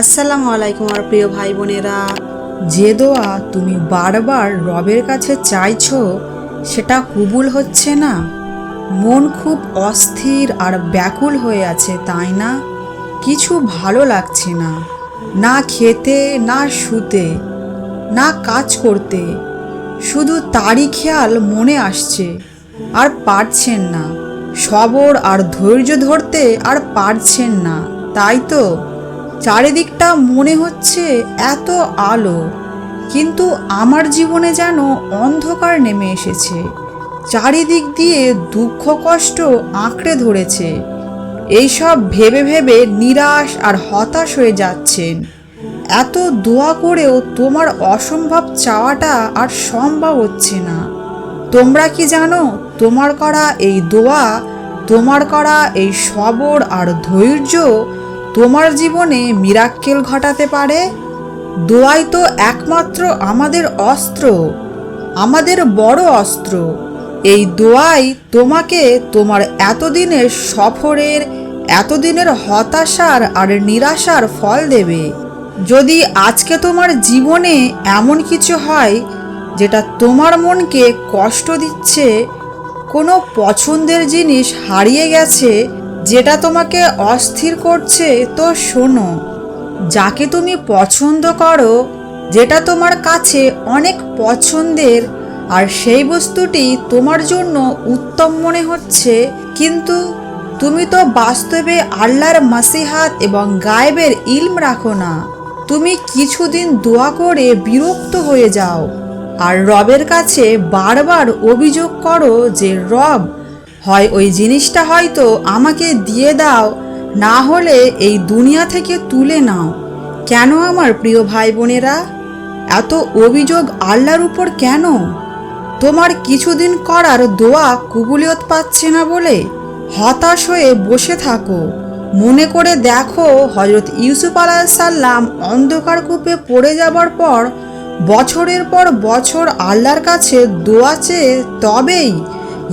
আসসালামু আলাইকুম আমার প্রিয় ভাই বোনেরা। যে দোয়া তুমি বারবার রবের কাছে চাইছো, সেটা কবুল হচ্ছে না। মন খুব অস্থির আর ব্যাকুল হয়ে আছে, তাই না? কিছু ভালো লাগছে না। না খেতে, না শুতে, না কাজ করতে। শুধু তারই খেয়াল মনে আসছে, আর পারছেন না। সবর আর ধৈর্য ধরতে আর পারছেন না, তাই তো? চারিদিকটা মনে হচ্ছে এত আলো, কিন্তু আমার জীবনে যেন অন্ধকার নেমে এসেছে। চারিদিক দিয়ে দুঃখ, কষ্ট আঁকড়ে ধরেছে। এইসব ভেবে ভেবে নিরাশ আর হতাশ হয়ে যাচ্ছেন। এত দোয়া করেও তোমার অসম্ভব চাওয়াটা আর সম্ভব হচ্ছে না। তোমরা কি জানো, তোমার করা এই দোয়া, তোমার করা এই সবর আর ধৈর্য তোমার জীবনে মিরাক্কেল ঘটাতে পারে? দোয়াই তো একমাত্র আমাদের অস্ত্র, আমাদের বড় অস্ত্র। এই দোয়াই তোমাকে তোমার এতদিনের সফরের, এতদিনের হতাশার আর নিরাশার ফল দেবে। যদি আজকে তোমার জীবনে এমন কিছু হয়, যেটা তোমার মনকে কষ্ট দিচ্ছে, কোনো পছন্দের জিনিস হারিয়ে গেছে যেটা তোমাকে অস্থির করছে, তো শোনো। যাকে তুমি পছন্দ করো, যেটা তোমার কাছে অনেক পছন্দের, আর সেই বস্তুটি তোমার জন্য উত্তম মনে হচ্ছে, কিন্তু তুমি তো বাস্তবে আল্লাহর মাসিহাত এবং গায়েবের ইলম রাখো না। তুমি কিছুদিন দোয়া করে বিরক্ত হয়ে যাও, আর রবের কাছে বারবার অভিযোগ করো যে রব হয় ওই জিনিসটা হয়তো আমাকে দিয়ে দাও, না হলে এই দুনিয়া থেকে তুলে নাও। কেন আমার প্রিয় ভাই বোনেরা এত অভিযোগ আল্লাহর উপর কেন? তোমার কিছুদিন করার দোয়া কুবুলিয়ত পাচ্ছে না বলে হতাশ হয়ে বসে থাকো। মনে করে দেখো হজরত ইউসুফ আলাহিসাল্লাম অন্ধকার কূপে পড়ে যাবার পর বছরের পর বছর আল্লাহর কাছে দোয়া চেয়ে তবেই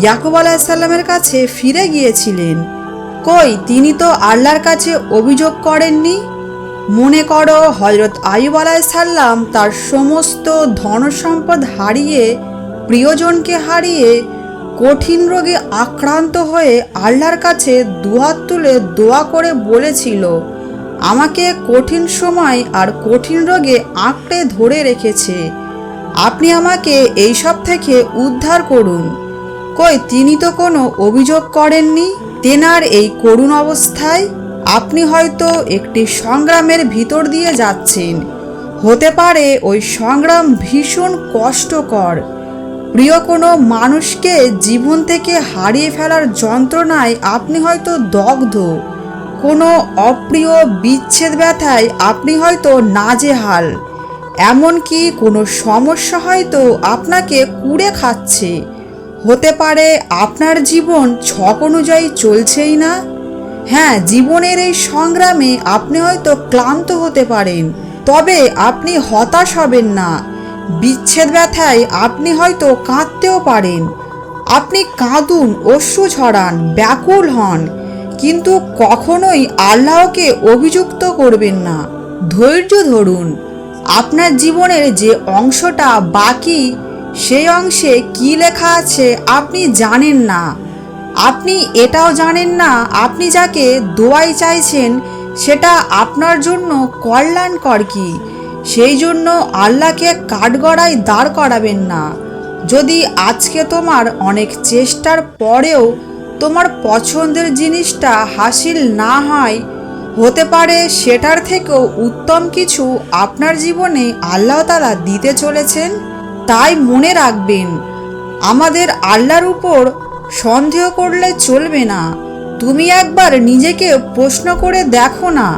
ইয়াকুব আলাহিসাল্লামের কাছে ফিরে গিয়েছিলেন। কই, তিনি তো আল্লাহর কাছে অভিযোগ করেননি? মনে করো হজরত আয়ুব আলাইসাল্লাম তার সমস্ত ধনসম্পদ হারিয়ে, প্রিয়জনকে হারিয়ে কঠিন রোগে আক্রান্ত হয়ে আল্লাহর কাছে দুহাত তুলে দোয়া করে বলেছিল, আমাকে কঠিন সময় আর কঠিন রোগে আঁকড়ে ধরে রেখেছে। আপনি আমাকে এইসব থেকে উদ্ধার করুন। কই, তিনি তো কোনো অভিযোগ করেননি? তেনার এই করুণ অবস্থায় আপনি হয়তো একটি সংগ্রামের ভিতর দিয়ে যাচ্ছেন। হতে পারে ওই সংগ্রাম ভীষণ কষ্টকর। প্রিয় কোনো মানুষকে জীবন থেকে হারিয়ে ফেলার যন্ত্রণায় আপনি হয়তো দগ্ধ। কোনো অপ্রিয় বিচ্ছেদ ব্যথায় আপনি হয়তো নাজেহাল। এমনকি কোনো সমস্যা হয়তো আপনাকে কুড়ে খাচ্ছে। হতে পারে আপনার জীবন ছক অনুযায়ী চলছেই না? হ্যাঁ জীবনের এই সংগ্রামে আপনি হয়তো ক্লান্ত হতে পারেন, তবে আপনি হতাশ হবেন না। বিচ্ছেদ ব্যথায় আপনি হয়তো কাঁদতেও পারেন। আপনি কাঁদুন, অশ্রু ছড়ান, ব্যাকুল হন, কিন্তু কখনোই আল্লাহকে অভিযুক্ত করবেন না। ধৈর্য ধরুন, আপনার জীবনের যে অংশটা বাকি সেই অংশে কি লেখা আছে আপনি জানেন না। আপনি এটাও জানেন না, আপনি যাকে দোয়াই চাইছেন, সেটা আপনার জন্য কল্যাণকর কি? সেই জন্য আল্লাহকে কাঠগড়ায় দাঁড় করাবেন না। যদি আজকে তোমার অনেক চেষ্টার পরেও তোমার পছন্দের জিনিসটা হাসিল না হয়, হতে পারে সেটার থেকেও উত্তম কিছু আপনার জীবনে আল্লাহ তালা দিতে চলেছেন। তাই মনে রাখবেন, আমাদের আল্লাহর উপর সন্দেহ করলে চলবে না। তুমি একবার নিজেকে প্রশ্ন করে দেখো না,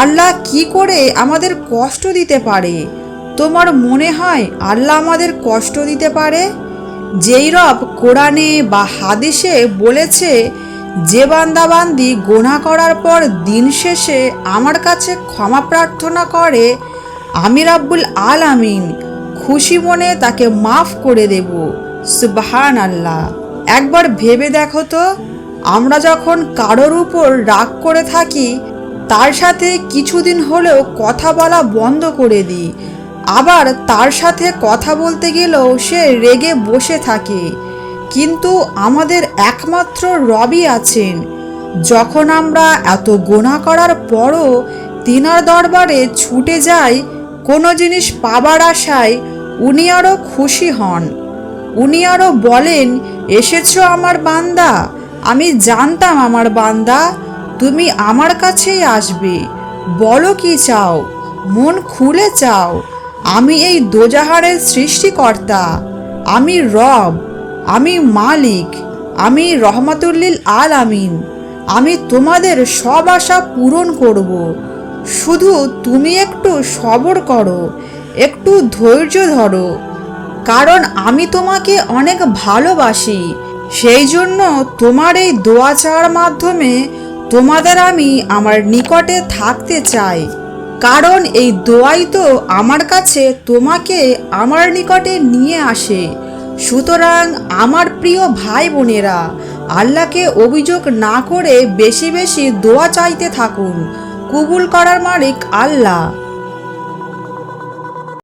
আল্লাহ কি করে আমাদের কষ্ট দিতে পারে? তোমার মনে হয় আল্লাহ আমাদের কষ্ট দিতে পারে? যেই রব কোরআনে বা হাদিসে বলেছে, যে বান্দাবান্দি গোনা করার পর দিন শেষে আমার কাছে ক্ষমা প্রার্থনা করে, আমি রাব্বুল আল আমিন খুশি মনে তাকে মাফ করে দেব। সুবহান আল্লাহ একবার ভেবে দেখো তো, আমরা যখন কারোর উপর রাগ করে থাকি, তার সাথে কিছুদিন হলেও কথা বলা বন্ধ করে দিই। আবার তার সাথে কথা বলতে গেলেও সে রেগে বসে থাকে। কিন্তু আমাদের একমাত্র রবি আছেন। যখন আমরা এত গোনা করার পরও তিনার দরবারে ছুটে যাই, কোনো জিনিস পাবার আশায় উনি আরও খুশি হন। উনি আরও বলেন, এসেছ আমার বান্দা, আমি জানতাম আমার বান্দা, তুমি আমার কাছেই আসবে। বলো কি চাও, মন খুলে চাও, আমি এই দোজাহারের সৃষ্টিকর্তা, আমি রব, আমি মালিক, আমি রহমাতুল্লিল আল আমিন আমি তোমাদের সব আশা পূরণ করব। শুধু তুমি একটু সবর করো একটু ধৈর্য ধরো, কারণ আমি তোমাকে অনেক ভালোবাসি। সেই জন্য তোমার এই দোয়া চাওয়ার মাধ্যমে তোমাদের আমি আমার নিকটে থাকতে চাই। কারণ এই দোয়াই তো আমার কাছে তোমাকে আমার নিকটে নিয়ে আসে। সুতরাং আমার প্রিয় ভাই বোনেরা আল্লাহকে অভিযোগ না করে বেশি বেশি দোয়া চাইতে থাকুন। কবুল করার মালিক আল্লাহ।